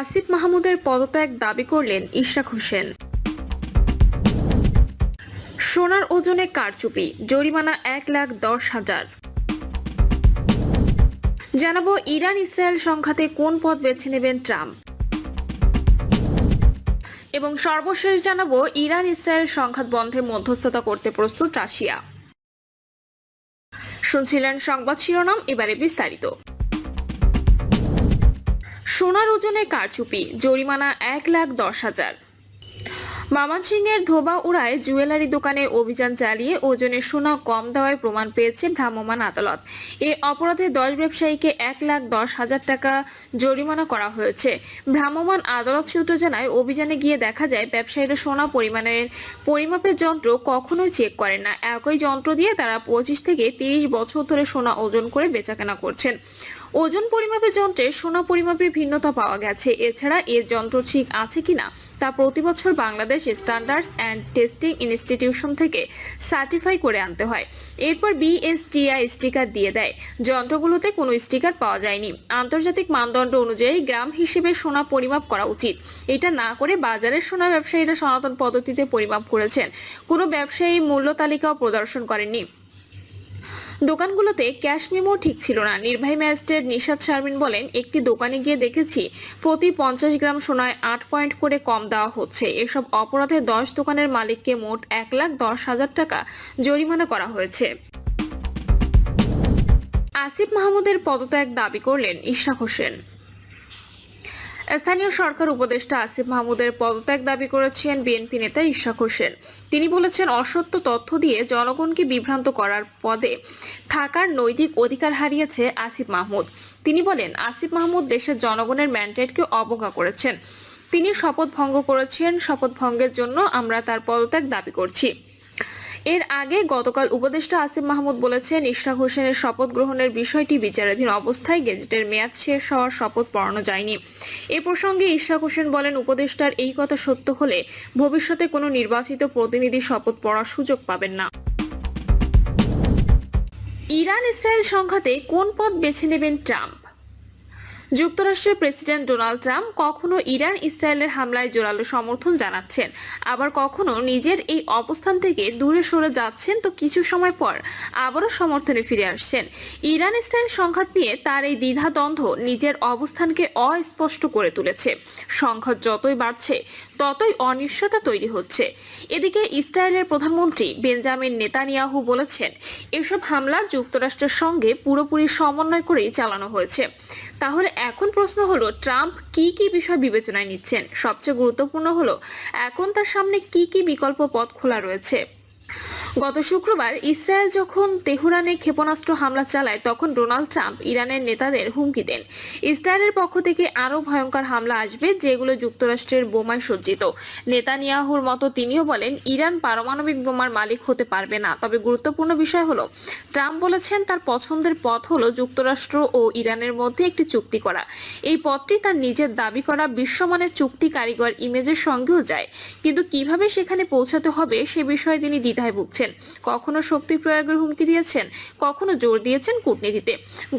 আসিফ মাহমুদের পদত্যাগ দাবি করলেন ইশরাক হোসেন। সোনার ওজনে কারচুপি, জরিমানা এক লাখ দশ হাজার। জানাব ইরান ইসরায়েল সংঘাতে কোন পথ বেছে নেবেন ট্রাম্প। এবং সর্বশেষ জানাব ইরান ইসরায়েল সংঘাত বন্ধে মধ্যস্থতা করতে প্রস্তুত রাশিয়া। শুনছিলেন সংবাদ শিরোনাম, এবারে বিস্তারিত। সোনার ওজনে কারচুপি, জরিমানা এক লাখ দশ হাজার। ময়মনসিংহের ধোবা উড়ায় জুয়েলারি দোকানে অভিযান চালিয়ে ওজনে সোনা কম দেওয়ার প্রমাণ পেয়েছে ভ্রাম্যমাণ আদালত। এ অপরাধে দশ ব্যবসায়ীকে এক লাখ দশ হাজার টাকা জরিমানা করা হয়েছে। ভ্রাম্যমাণ আদালত সূত্র জানায়, অভিযানে গিয়ে দেখা যায়, ব্যবসায়ীরা সোনা পরিমাণের পরিমাপের যন্ত্র কখনোই চেক করেন না। একই যন্ত্র দিয়ে তারা পঁচিশ থেকে তিরিশ বছর ধরে সোনা ওজন করে বেচাকেনা করছেন। ওজন পরিমাপের যন্ত্রে সোনা পরিমাপের ভিন্নতা পাওয়া গেছে। এছাড়া এর যন্ত্র ঠিক আছে কিনা তা প্রতি বছর Bangladesh standards and testing institution থেকে সার্টিফাই করে আনতে হয়। এরপর বিএসটিআই স্টিকার দিয়ে দেয়। যন্ত্রগুলোতে কোনো স্টিকার পাওয়া যায়নি। আন্তর্জাতিক মানদণ্ড অনুযায়ী গ্রাম হিসেবে সোনা পরিমাপ করা উচিত। এটা না করে বাজারের সোনা ব্যবসায়ীরা সনাতন পদ্ধতিতে পরিমাপ করেছেন। কোনো ব্যবসায়ী মূল্য তালিকাও প্রদর্শন করেননি। দোকানগুলোতে ক্যাশ মেমো ঠিক ছিল না। নির্বাহী ম্যাজিস্ট্রেট নিশাদ শারমিন বলেন, একটি দোকানে গিয়ে দেখেছি, প্রতি পঞ্চাশ গ্রাম সোনায় আট পয়েন্ট করে কম দেওয়া হচ্ছে। এসব অপরাধে দশ দোকানের মালিককে মোট এক লাখ দশ হাজার টাকা জরিমানা করা হয়েছে। আসিফ মাহমুদের পদত্যাগ দাবি করলেন ইশরাক হোসেন। স্থানীয় সরকার উপদেষ্টা আসিফ মাহমুদের পদত্যাগ দাবি করেছেন বিএনপি নেতা ইশাক হোসেন। তিনি বলেছেন, অসত্য তথ্য দিয়ে জনগণকে বিভ্রান্ত করার পদে থাকার নৈতিক অধিকার হারিয়েছে আসিফ মাহমুদ। তিনি বলেন, আসিফ মাহমুদ দেশের জনগণের ম্যান্ডেটকে অবজ্ঞা করেছেন। তিনি শপথ ভঙ্গ করেছেন। শপথ ভঙ্গের জন্য আমরা তার পদত্যাগ দাবি করছি। এর আগে গতকাল উপদেষ্টা আসিফ মাহমুদ বলেছেন, ইশরাক হোসেনের শপথ গ্রহণের বিষয়টি বিচারাধীন অবস্থায় গেজেটের মেয়াদ শেষ হওয়ার শপথ পড়ানো যায়নি। এ প্রসঙ্গে ইশরাক হোসেন বলেন, উপদেষ্টার এই কথা সত্য হলে ভবিষ্যতে কোনো নির্বাচিত প্রতিনিধি শপথ পড়ার সুযোগ পাবেন না। ইরান ইসরায়েল সংঘাতে কোন পথ বেছে নেবেন ট্রাম্প? যুক্তরাষ্ট্রের প্রেসিডেন্ট ডোনাল্ড ট্রাম্প কখনো ইরান ইসরায়েলের হামলায় জোরালো সমর্থন জানাচ্ছেন। আবার কখনো নিজের এই অবস্থান থেকে দূরে সরে যাচ্ছেন তো কিছু সময় পর আবারও সমর্থনে ফিরে আসছেন। ইরান ইসরায়েল সংঘাত নিয়ে তার এই দ্বিধাদ্বন্দ্ব নিজের অবস্থানকে অস্পষ্ট করে তুলেছে। সংঘাত যতই বাড়ছে, ততই অনিশ্চয়তা তৈরি হচ্ছে। এদিকে ইসরায়েলের প্রধানমন্ত্রী বেঞ্জামিন নেতানিয়াহু বলেছেন, এসব হামলা যুক্তরাষ্ট্রের সঙ্গে পুরোপুরি সমন্বয় করেই চালানো হয়েছে। তাহলে এখন প্রশ্ন হলো, ট্রাম্প কি কি বিষয় বিবেচনায় নিচ্ছেন? সবচেয়ে গুরুত্বপূর্ণ হলো, এখন তার সামনে কি কি বিকল্প পথ খোলা রয়েছে? গত শুক্রবার ইসরায়েল যখন তেহরানে ক্ষেপণাস্ত্র হামলা চালায়, তখন ডোনাল্ড ট্রাম্প ইরানের নেতাদের হুমকি দেন। ইসরায়েলের পক্ষ থেকে আরও ভয়ঙ্কর হামলা আসবে, যেগুলো যুক্তরাষ্ট্রের বোমায় সজ্জিত। নেতানিয়াহুর মতো তিনিও বলেন, ইরান পারমাণবিক বোমার মালিক হতে পারবে না। তবে গুরুত্বপূর্ণ বিষয় হলো, ট্রাম্প বলেছেন তার পছন্দের পথ হলো যুক্তরাষ্ট্র ও ইরানের মধ্যে একটি চুক্তি করা। এই পথটি তার নিজের দাবি করা বিশ্বমানের চুক্তি কারিগর ইমেজের সঙ্গেও যায়। কিন্তু কীভাবে সেখানে পৌঁছাতে হবে সে বিষয়ে তিনি দ্বিধায় ভুগছেন। কখনো শক্তি প্রয়োগের হুমকি দিয়েছেন, কখনো জোর দিয়েছেন কূটনীতিতে।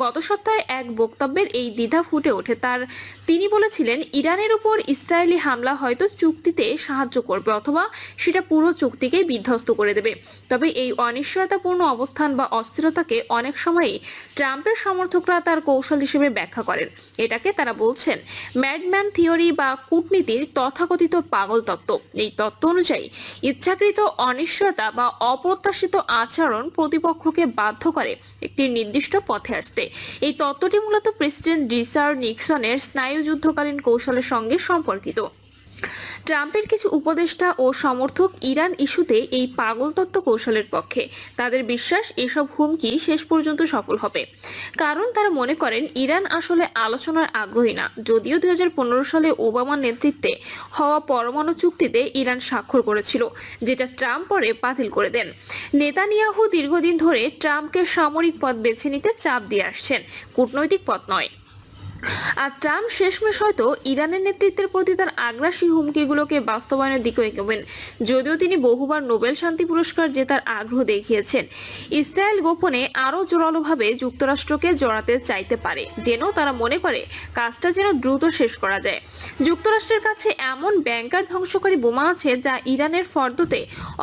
গত সপ্তাহে এক বক্তব্যের এই দ্বিধা ফুটে ওঠে। তার তিনি বলেছিলেন, ইরানের উপর ইসরায়েলি হামলা হয়তো চুক্তিতে সাহায্য করবে অথবা সেটা পুরো চুক্তিকে বিধ্বস্ত করে দেবে। তবে এই অনিশ্চয়তাপূর্ণ অবস্থান বা অস্থিরতাকে অনেক সময়ই ট্রাম্পের সমর্থকরা তার কৌশল হিসেবে ব্যাখ্যা করেন। এটাকে তারা বলছেন, ম্যাডম্যান থিওরি বা কূটনীতির তথাকথিত পাগল তত্ত্ব। এই তত্ত্ব অনুযায়ী ইচ্ছাকৃত অনিশ্চয়তা বা অপ্রত্যাশিত আচরণ প্রতিপক্ষকে বাধ্য করে একটি নির্দিষ্ট পথে আসতে। এই তত্ত্বটি মূলত প্রেসিডেন্ট রিচার্ড নিক্সনের স্নায়ুযুদ্ধকালীন কৌশলের সঙ্গে সম্পর্কিত। ট্রাম্পের কিছু উপদেষ্টা ও সমর্থক ইরান ইস্যুতে এই পাগল তত্ত্ব কৌশলের পক্ষে। তাদের বিশ্বাস এসব হুমকি শেষ পর্যন্ত সফল হবে। কারণ তারা মনে করেন, ইরান আসলে আলোচনার আগ্রহী না। যদিও দুই হাজার পনেরো সালে ওবামার নেতৃত্বে হওয়া পরমাণু চুক্তিতে ইরান স্বাক্ষর করেছিল, যেটা ট্রাম্প পরে বাতিল করে দেন। নেতানিয়াহু দীর্ঘদিন ধরে ট্রাম্পকে সামরিক পথ বেছে নিতে চাপ দিয়ে আসছেন। কূটনৈতিক পথ নয়। আর ট্রাম্প শেষমেশ হয়তো ইরানের নেতৃত্বের প্রতি তার আগ্রাসী হুমকিগুলোকে বাস্তবায়নের দিকে এগোবেন। যদিও তিনি বহুবার নোবেল শান্তি পুরস্কার জেতার আগ্রহ দেখিয়েছেন। ইসরায়েল গোপনে আরও জোরালোভাবে যুক্তরাষ্ট্রকে জড়াতে চাইতে পারে, যেন তারা মনে করে কাজটা যেন দ্রুত শেষ করা যায়। যুক্তরাষ্ট্রের কাছে এমন ব্যাংকার ধ্বংসকারী বোমা আছে যা ইরানের ফর্দতে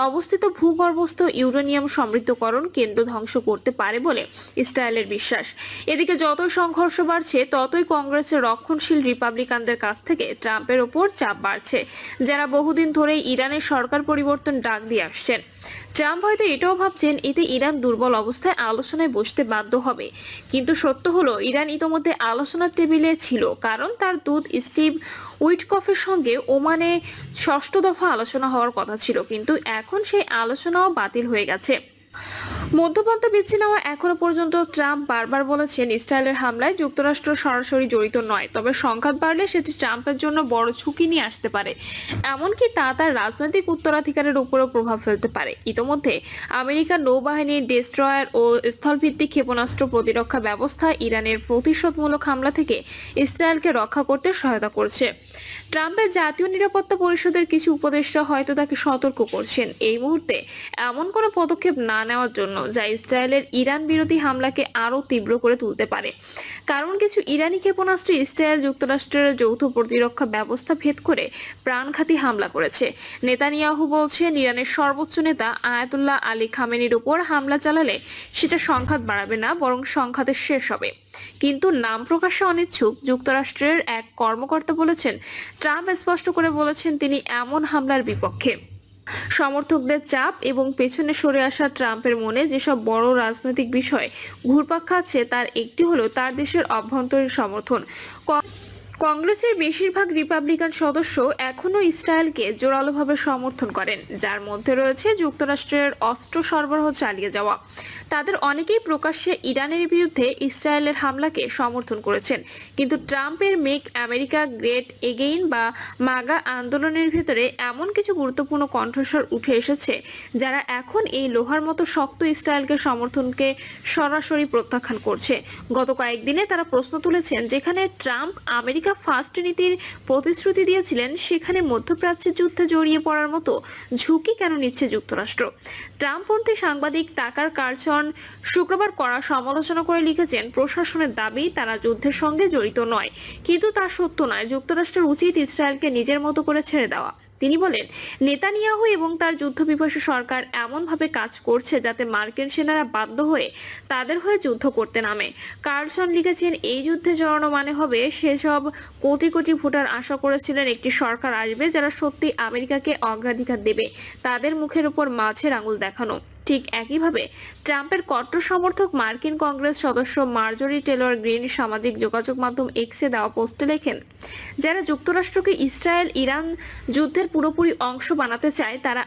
অবস্থিত ভূগর্ভস্থ ইউরেনিয়াম সমৃদ্ধকরণ কেন্দ্র ধ্বংস করতে পারে বলে ইসরায়েলের বিশ্বাস। এদিকে যত সংঘর্ষ বাড়ছে, ততই কংগ্রেসের রক্ষণশীল রিপাবলিকানদের কাছ থেকে ট্রাম্পের ওপর চাপ বাড়ছে, যারা বহুদিন ধরেই ইরানের সরকার পরিবর্তন ডাক দিয়ে আসছেন। ট্রাম্প হয়তো এটাও ভাবছেন, এতে ইরান দুর্বল অবস্থায় আলোচনায় বসতে বাধ্য হবে। কিন্তু সত্য হলো, ইরান ইতোমধ্যে আলোচনার টেবিলে ছিল, কারণ তার দূত স্টিভ উইটকফের সঙ্গে ওমানে ষষ্ঠ দফা আলোচনা হওয়ার কথা ছিল। কিন্তু এখন সেই আলোচনাও বাতিল হয়ে গেছে। মধ্যপন্থা বেছে নেওয়া এখনও পর্যন্ত ট্রাম্প বারবার বলেছেন ইসরায়েলের হামলায় যুক্তরাষ্ট্র সরাসরি জড়িত নয়। তবে সংঘাত বাড়লে সেটি ট্রাম্পের জন্য বড় ঝুঁকি নিয়ে আসতে পারে। এমনকি তা তার রাজনৈতিক উত্তরাধিকারের উপরও প্রভাব ফেলতে পারে। ইতোমধ্যে আমেরিকার নৌবাহিনীর ডেস্ট্রয়ার ও স্থলভিত্তিক ক্ষেপণাস্ত্র প্রতিরক্ষা ব্যবস্থা ইরানের প্রতিশোধমূলক হামলা থেকে ইসরায়েলকে রক্ষা করতে সহায়তা করছে। ট্রাম্পের জাতীয় নিরাপত্তা পরিষদের কিছু উপদেষ্টা হয়তো তাকে সতর্ক করছেন। এই মুহূর্তে এমন কোনো পদক্ষেপ না নেওয়ার জন্য যা ইসরায়েলের ইরান বিরোধী হামলাকে আরও তীব্র করে তুলতে পারে। কারণ কিছু ইরানি ক্ষেপণাস্ত্র ইসরায়েল যুক্তরাষ্ট্রের যৌথ প্রতিরক্ষা ব্যবস্থা ভেদ করে প্রাণঘাতী হামলা করেছে। নেতানিয়াহু বলছেন, ইরানের সর্বোচ্চ নেতা আয়াতুল্লাহ আলী খামেনির উপর হামলা চালালে সেটা সংঘাত বাড়াবে না, বরং সংঘাতের শেষ হবে। কিন্তু নাম প্রকাশে অনিচ্ছুক, যুক্তরাষ্ট্রের এক কর্মকর্তা বলেছেন, ট্রাম্প স্পষ্ট করে বলেছেন তিনি এমন হামলার বিপক্ষে। সমর্থকদের চাপ এবং পেছনে সরে আসা ট্রাম্পের মনে যেসব বড় রাজনৈতিক বিষয় ঘুরপাক খাচ্ছে, তার একটি হলো তার দেশের অভ্যন্তরীণ সমর্থন। কংগ্রেসের বেশিরভাগ রিপাবলিকান সদস্য এখনও ইসরায়েলকে জোরালোভাবে সমর্থন করেন, যার মধ্যে রয়েছে যুক্তরাষ্ট্রের অস্ত্র সরবরাহ চালিয়ে যাওয়া। তাদের অনেকেই প্রকাশ্যে ইরানের বিরুদ্ধে ইসরায়েলের হামলাকে সমর্থন করেছেন। কিন্তু ট্রাম্পের মেক আমেরিকা গ্রেট এগেইন বা মাগা আন্দোলনের ভিতরে এমন কিছু গুরুত্বপূর্ণ কণ্ঠস্বর উঠে এসেছে, যারা এখন এই লোহার মতো শক্ত ইসরায়েলকে সমর্থনকে সরাসরি প্রত্যাখ্যান করছে। গত কয়েকদিনে তারা প্রশ্ন তুলেছেন, যেখানে ট্রাম্প আমেরিকা ফার্স্ট নীতির প্রতিশ্রুতি দিয়েছিলেন, সেখানে মধ্যপ্রাচ্যে যুদ্ধে জড়িয়ে পড়ার মতো ঝুঁকি কেন নিচ্ছে যুক্তরাষ্ট্র? ট্রাম্পপন্থী সাংবাদিক টাকার কারচন শুক্রবার করা সমালোচনা করে লিখেছেন, প্রশাসনের দাবি তারা যুদ্ধের সঙ্গে জড়িত নয়। কিন্তু তা সত্য নয়। যুক্তরাষ্ট্রের উচিত ইসরায়েলকে নিজের মতো করে ছেড়ে দেওয়া। তিনি বলেন, নেতানিয়াহু এবং তার যুদ্ধবিপাসী সরকার এমনভাবে কাজ করছে যাতে মার্কিন সেনারা বাধ্য হয়ে তাদের হয়ে যুদ্ধ করতে নামে। কার্লসন লিখেছেন, এই যুদ্ধে জড়ানো মানে হবে সেসব কোটি কোটি ভোটার আশা করেছিলেন একটি সরকার আসবে যারা সত্যি আমেরিকাকে অগ্রাধিকার দেবে। তাদের মুখের উপর মাছের আঙুল দেখানো। ঠিক একইভাবে ট্রাম্পের কট্টর সমর্থক মার্কিন কংগ্রেস সদস্য মার্জরি টেলর গ্রিন সামাজিক যোগাযোগ মাধ্যম এক্সে দেওয়া পোস্টে লেখেন, যারা যুক্তরাষ্ট্রকে ইসরায়েল ইরান যুদ্ধের পুরোপুরি অংশ বানাতে চায়, তারা